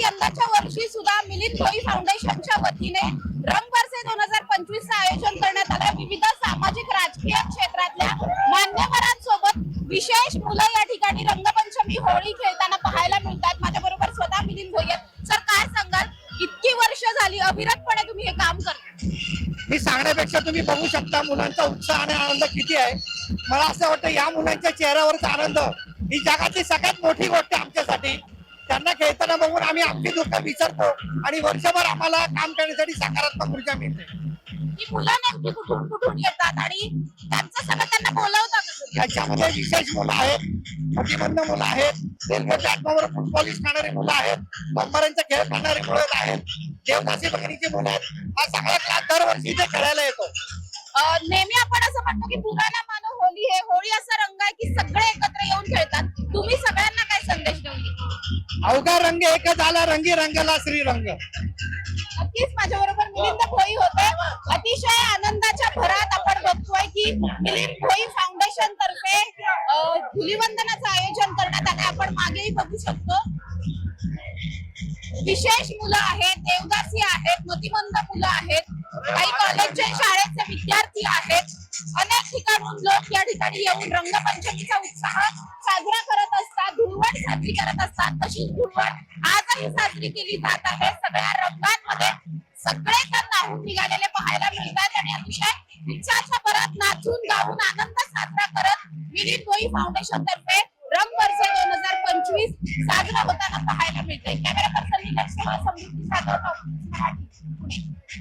यंदाच्या वर्षी सुद्धा मिलिंद भोई फाउंडेशनच्या वतीने रंग बरसे दोन हजार पंचवीस आयोजन करण्यात आलं. विविध सामाजिक राजकीय क्षेत्रातल्या मान्यवरांसोबत विशेष मुलं या ठिकाणी रंगपंचमी होळी खेळताना पाहायला मिळतात. माझ्या बरोबर स्वतः मिलिंद भोई आहेत. सर काय सांगाल? इतकी वर्ष झाली अविरतपणे तुम्ही हे काम करता. मी सांगण्यापेक्षा तुम्ही बघू शकता मुलांचा उत्साह आणि आनंद किती आहे. मला असं वाटतं या मुलांच्या चेहऱ्यावरचा आनंद ही जगातली सगळ्यात मोठी गोष्ट त्यांना खेळताना बघून आम्ही आमची दुःख विसरतो आणि वर्षभर आम्हाला काम करण्यासाठी सकारात्मक ऊर्जा मिळते. मुलं नेमकी कुठून कुठून येतात आणि त्यांचं सगळं त्यांना बोलावता कसं याच्यामध्ये विशेष मुलं आहेत प्रतिबंध मुलं आहेत रेल्वे प्लॅटफॉर्मवर फुटबॉल खाणारी मुलं आहेत बंबारांचा खेळ खेळणारी मुलं आहेत देवदासी बहिणीची मुलं आहेत. हा सगळा क्लास दरवर्षी इथे खेळायला येतो. नेहमी आपण असं म्हणतो की पुराणा अवघा रंग एकच आला रंगी रंगला श्रीरंग नक्कीच माझ्या बरोबर मिलिंद भोई होते. अतिशय आनंदाच्या भरात आपण बघतोय की मिलिंद भोई फाउंडेशन तर्फे धुलीवंदनाचं आयोजन करण्यात आलं आपण मागेही बघू शकतो. विशेष मुलं आहेत देवदासी आहेत मतिमंद मुलं आहेत काही कॉलेजचे शाळेचे विद्यार्थी आहेत. अनेक ठिकाणून लोक या ठिकाणी येऊन रंगपंचमीचा उत्साह साजरा करत असतात साजरी करत असतात तशीच धुळवड आजही साजरी केली जात आहे. सगळ्या रंगांमध्ये सगळे तर निघालेले पाहायला मिळतात आणि अतिशय उत्साहाच्या परत नाचून गाऊन आनंद साजरा करत विनीत गोई फाउंडेशन तर्फे रंग वर्ष दोन हजार पंचवीस साजरा होताना पाहायला मिळते कॅमेरा पर्सन लक्ष्मी समृद्धी सागर पुणे.